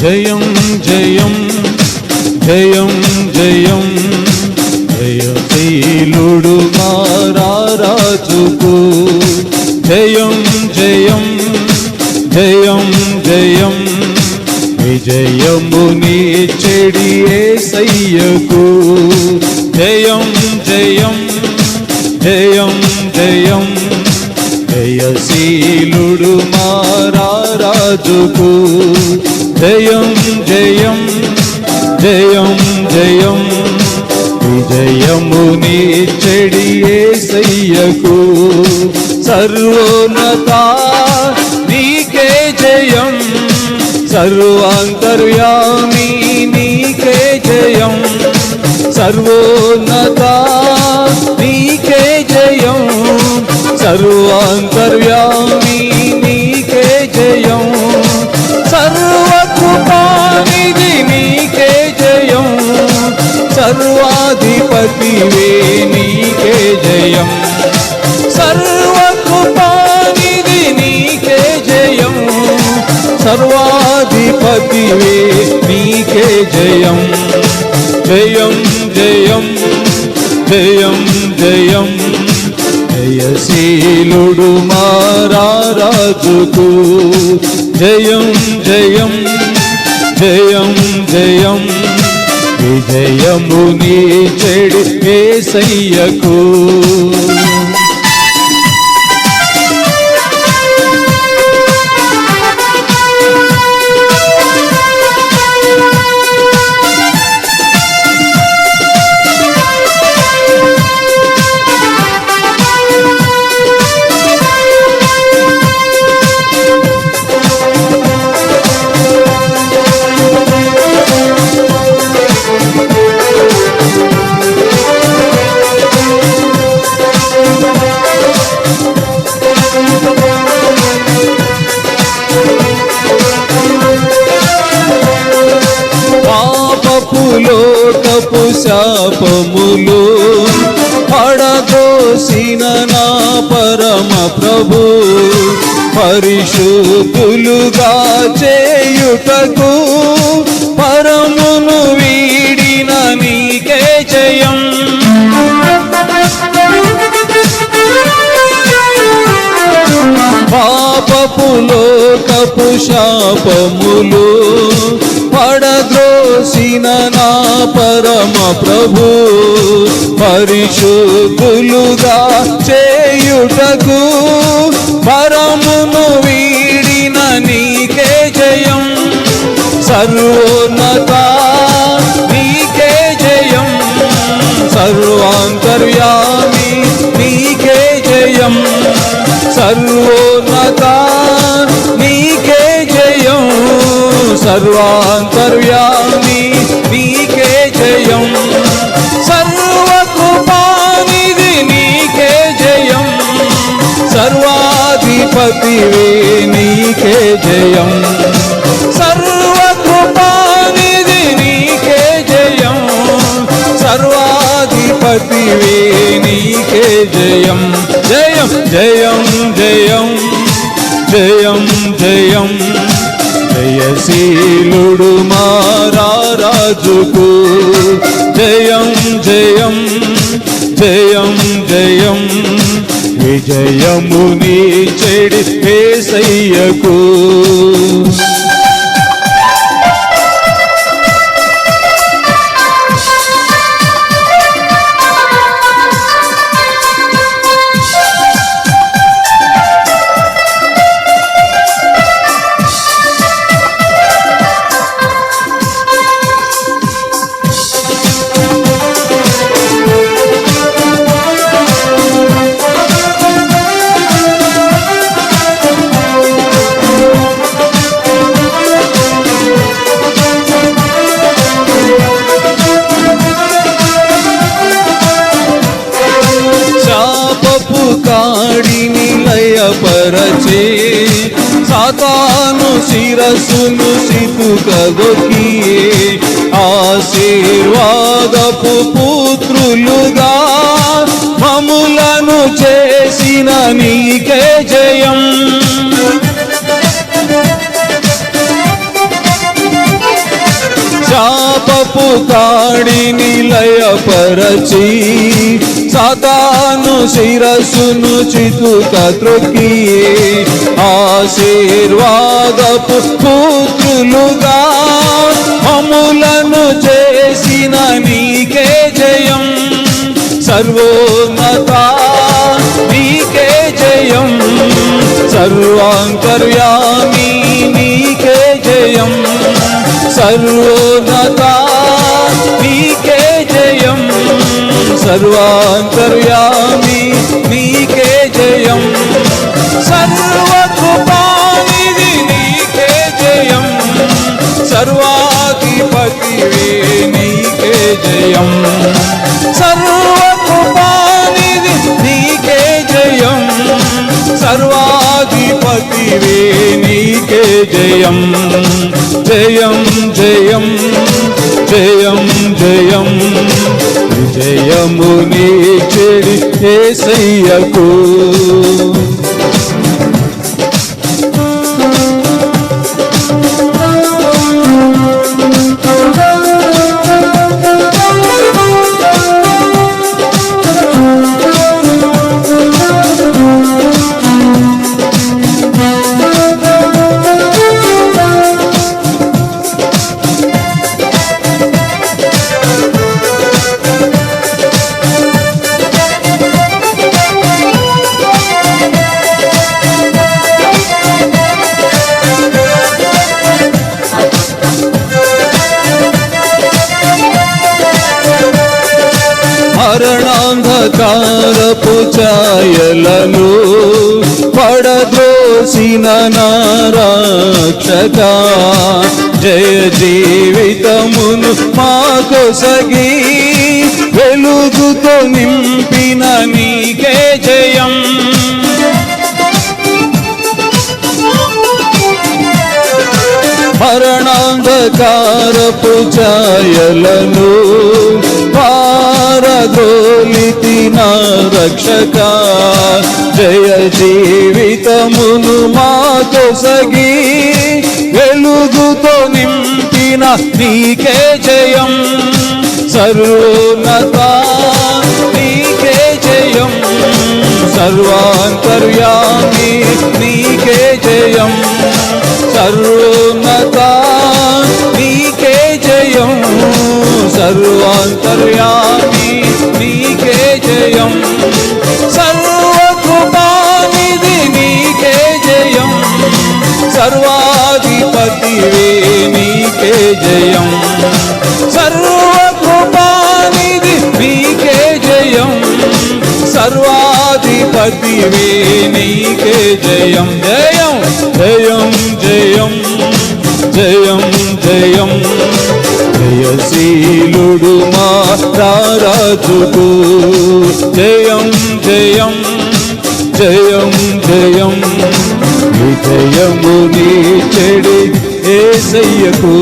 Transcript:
జయం జయం జయం జయం. జయశీలుడు మారాజుకు జయం జయం జయం జయం. విజయముని చెడి సయ్యకు. జయం జయం జయం జయం. జయశీలుడు మారాజుకు జయం జయం జయం జయం. విజయముని చెడి సయ్యకు. సర్వోన్నత నీకే జయం. సర్వాంతర్యామి నీకే జయం. సర్వోన్నత నీకే జయం. సర్వాంత సర్వాధిపతివే నీకే జయం. సర్వకృపానిధి నీకే జయం. సర్వాధిపతివే నీకే జయం. జయం జయం జయం జయం. జయశీలుడు మారాజుకు జయం జయం జయం జయం. విజయము విజయముని చెడి ఏసయ్యకు పాపపు శాపములు పడదోసిన నా పరమ ప్రభు పరిశుద్ధులుగా చేయుటకు పరమును వీడినని పాపులో కపు శాపములు పడద్రోసిన నా పరమ ప్రభు. పరిశుద్ధులుగా చేయుటకు పరమును సర్వాంతర్యామి నీకే జయం. సర్వకృపానిధి నీకే జయం. సర్వాధిపతివే నీకే జయం. సర్వకృపానిధి నీకే జయం. సర్వాధిపతివే నీకే జయం. జయం జయం జయం జయం జయం జయశీలుడు మారాజుకు జయం జయం జయం జయం. విజయముని చెడి పేసయ్యకు. లయపరచే సాతాను శిరస్సును సితుకదొకి ఆశీర్వాదపు పుత్రులుగా మములను చేసిన నీకే జయం. వివాదపు కాడిని లయపరచి సాతాను శిరస్సును చితుక త్రొక్కి ఆశీర్వాదపు పుత్రులుగా అములను చేసిన నీకే జయం. సర్వోన్నత నీకే జయం. సర్వాంతర్యామి నీకే జయం. సర్వోన్నత నీకే జయం. సర్వాంతర్యామి నీకే జయం. సర్వకృపానిధి నీకే జయం. సర్వాధిపతివే నీకే జయం. సర్వకృపానిధి నీకే జయం. సర్వాధిపతివే నీకే జయం. జయం జయం. జయం విజయం. విజయము నీ చెడి ఏసయ్యకు మరణాంధకారపు ఛాయలను పడద్రోసిన నారాక్షక. జయ జీవితమును మాకొసగి వెలుగుతో నింపిన నీకే జయం. మరణాంధకారపు ఛాయలను పారదోలితి నా రక్షక. జయ జీవితమును మాతో సగి వెలుగుతో నింపిన నీకే జయం. సర్వోన్నత నీకే జయం. సర్వాంతర్యామి నీకే జయం. సర్వో సర్వాంతర్యామి నీకే జయం. సర్వకృపానిధి నీకే జయం. సర్వాధిపతివే నీకే జయం. సర్వకృపానిధి నీకే జయం. సర్వాధిపతివే నీకే జయం. జయం జయం జయం జయం జయం. జయశీలుడు మా రారాజుకు జయం జయం జయం జయం. విజయము నీ చెడి సయ్యకు